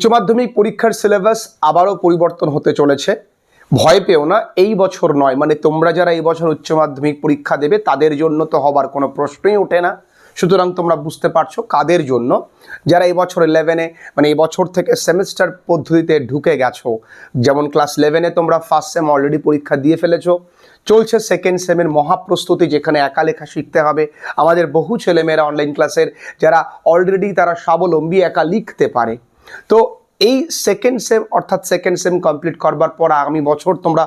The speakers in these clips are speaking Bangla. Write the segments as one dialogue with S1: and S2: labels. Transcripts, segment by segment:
S1: উচ্চ মাধ্যমিক পরীক্ষার সিলেবাস আবারও পরিবর্তন হতে চলেছে। ভয় পেও না, এই বছর নয়। মানে তোমরা যারা এই বছর উচ্চ মাধ্যমিক পরীক্ষা দেবে, তাদের জন্য তো হবার কোনো প্রশ্নই ওঠে না। সুতরাং তোমরা বুঝতে পারছ কাদের জন্য। যারা এই বছর ইলেভেনে মানে এই বছর থেকে সেমিস্টার পদ্ধতিতে ঢুকে গেছো, যেমন ক্লাস ইলেভেনে তোমরা ফার্স্ট সেম অলরেডি পরীক্ষা দিয়ে ফেলেছো, চলছে সেকেন্ড সেমের মহাপ্রস্তুতি যেখানে একা লেখা শিখতে হবে। আমাদের বহু ছেলেমেয়েরা অনলাইন ক্লাসের যারা অলরেডি তারা স্বাবলম্বী একা লিখতে পারে। তো এই সেকেন্ড সেম অর্থাৎ সেকেন্ড সেম কমপ্লিট করবার পর আগামী বছর তোমরা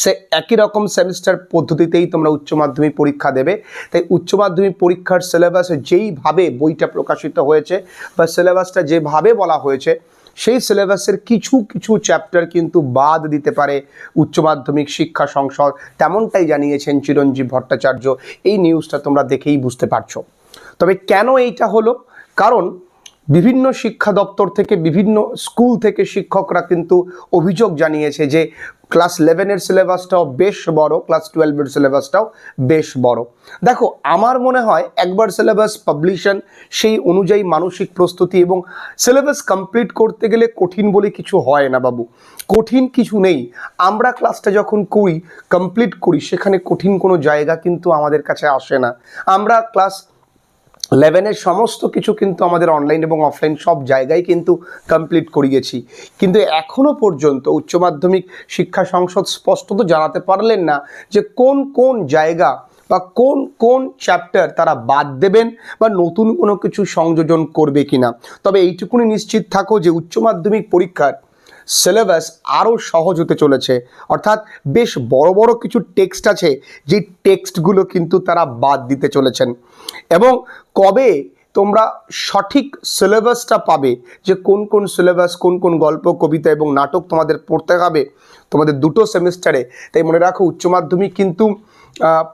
S1: সে একই রকম সেমিস্টার পদ্ধতিতেই তোমরা উচ্চ মাধ্যমিক পরীক্ষা দেবে। তাই উচ্চ মাধ্যমিক পরীক্ষার সিলেবাসে যেইভাবে বইটা প্রকাশিত হয়েছে বা সিলেবাসটা যেভাবে বলা হয়েছে, সেই সিলেবাসের কিছু কিছু চ্যাপ্টার কিন্তু বাদ দিতে পারে উচ্চ মাধ্যমিক শিক্ষা সংসদ। তেমনটাই জানিয়েছেন চিরঞ্জীব ভট্টাচার্য। এই নিউজটা তোমরা দেখেই বুঝতে পারছ। তবে কেন এইটা হলো? কারণ বিভিন্ন শিক্ষা দপ্তর থেকে, বিভিন্ন স্কুল থেকে শিক্ষকরা কিন্তু অভিযোগ জানিয়েছে যে ক্লাস ইলেভেনের সিলেবাসটাও বেশ বড়, ক্লাস টুয়েলভের সিলেবাসটাও বেশ বড়। দেখো, আমার মনে হয় একবার সিলেবাস পাবলিশন সেই অনুযায়ী মানসিক প্রস্তুতি এবং সিলেবাস কমপ্লিট করতে গেলে কঠিন বলে কিছু হয় না বাবু। কঠিন কিছু নেই। আমরা ক্লাসটা যখন করি কমপ্লিট করি, সেখানে কঠিন কোনো জায়গা কিন্তু আমাদের কাছে আসে না। আমরা ক্লাস ইলেভেনের সমস্ত কিছু কিন্তু আমাদের অনলাইন এবং অফলাইন সব জায়গায় কিন্তু কমপ্লিট করিয়েছি। কিন্তু এখনও পর্যন্ত উচ্চ মাধ্যমিক শিক্ষা সংসদ স্পষ্টত জানাতে পারলেন না যে কোন কোন জায়গা বা কোন কোন চ্যাপ্টার তারা বাদ দেবেন বা নতুন কোনো কিছু সংযোজন করবে কিনা। তবে এইটুকুনি নিশ্চিত থাকো যে উচ্চ মাধ্যমিক পরীক্ষার সিলেবাস আরও সহজ হতে চলেছে। অর্থাৎ বেশ বড় বড় কিছু টেক্সট আছে যে টেক্সটগুলো কিন্তু তারা বাদ দিতে চলেছেন। এবং কবে তোমরা সঠিক সিলেবাসটা পাবে, যে কোন কোন সিলেবাস কোন কোন গল্প, কবিতা এবং নাটক তোমাদের পড়তে হবে, তোমাদের দুটো সেমিস্টারে, তাই মনে রাখো উচ্চ মাধ্যমিক কিন্তু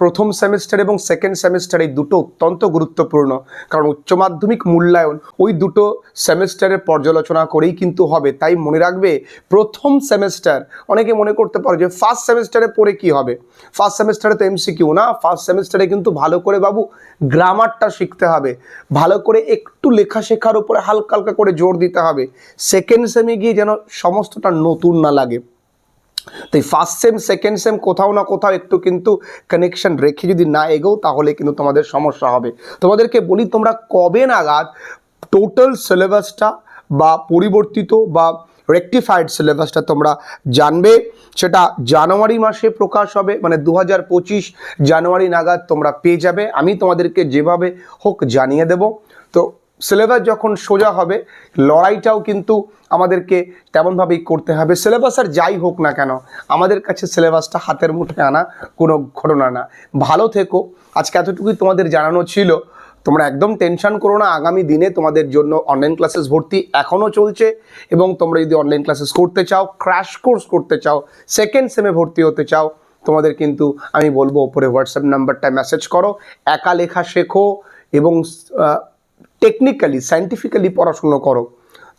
S1: প্রথম সেমিস্টার এবং সেকেন্ড সেমিস্টার এই দুটো অত্যন্ত গুরুত্বপূর্ণ। কারণ উচ্চ মাধ্যমিক মূল্যায়ন ওই দুটো সেমিস্টারের পর্যালোচনা করেই কিন্তু হবে। তাই মনে রাখবে, প্রথম সেমিস্টার, অনেকে মনে করতে পারো যে ফার্স্ট সেমিস্টারে পড়ে কি হবে? ফার্স্ট সেমিস্টারে তো এমসিকিউ না ফার্স্ট সেমিস্টারে কিন্তু ভালো করে বাবু গ্রামারটা শিখতে হবে। ভালো করে একটু লেখা শেখার উপরে হালকা হালকা করে জোর দিতে হবে। সেকেন্ড সেমে গিয়ে যেন সমস্তটা নতুন না লাগে। তাই ফার্স্ট সেম সেকেন্ড সেম কোথাও না কোথাও একটু কিন্তু কানেকশন রেখে যদি না এগোও, তাহলে কিন্তু তোমাদের সমস্যা হবে। তোমাদেরকে বলি, তোমরা কবে নাগাদ টোটাল সিলেবাসটা বা পরিবর্তিত বা রেকটিফাইড সিলেবাসটা তোমরা জানবে, সেটা জানুয়ারি মাসে প্রকাশ হবে মানে দু হাজার পঁচিশ জানুয়ারি নাগাদ তোমরা পেয়ে যাবে। আমি তোমাদেরকে যেভাবে হোক জানিয়ে দেব। তো সিলেবাস যখন সোজা হবে, লড়াইটাও কিন্তু আমাদেরকে তেমনভাবেই করতে হবে। সিলেবাস আর যাই হোক না কেন, আমাদের কাছে সিলেবাসটা হাতের মুঠে আনা কোনো ঘটনা না। ভালো থেকো। আজকে এতটুকুই তোমাদের জানানো ছিল। তোমরা একদম টেনশন করো না, আগামী দিনে তোমাদের জন্য অনলাইন ক্লাসেস ভর্তি এখনও চলছে এবং তোমরা যদি অনলাইন ক্লাসেস করতে চাও ক্র্যাশ কোর্স করতে চাও সেকেন্ড সেমে ভর্তি হতে চাও, তোমাদের কিন্তু আমি বলব, ওপরে হোয়াটসঅ্যাপ নাম্বারটা মেসেজ করো। একা লেখা শেখো এবং টেকনিক্যালি সায়েন্টিফিক্যালি পড়াশুনো করো,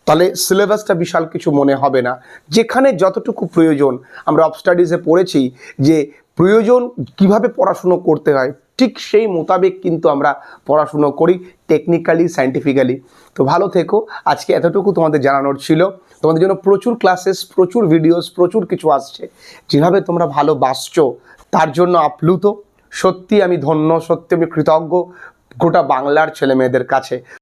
S1: তাহলে সিলেবাসটা বিশাল কিছু মনে হবে না। যেখানে যতটুকু প্রয়োজন, আমরা অফ স্টাডিজে পড়েছি যে প্রয়োজন কীভাবে পড়াশুনো করতে হয়, ঠিক সেই মোতাবেক কিন্তু আমরা পড়াশুনো করি টেকনিক্যালি সায়েন্টিফিক্যালি তো ভালো থেকো, আজকে এতটুকু তোমাদের জানানোর ছিল। তোমাদের জন্য প্রচুর ক্লাসেস প্রচুর ভিডিওস প্রচুর কিছু আসছে। যেভাবে তোমরা ভালোবাসছো, তার জন্য আপ্লুত। সত্যি আমি ধন্য, সত্যি আমি কৃতজ্ঞ। গোটা বাংলার ছেলে মেয়েদের কাছে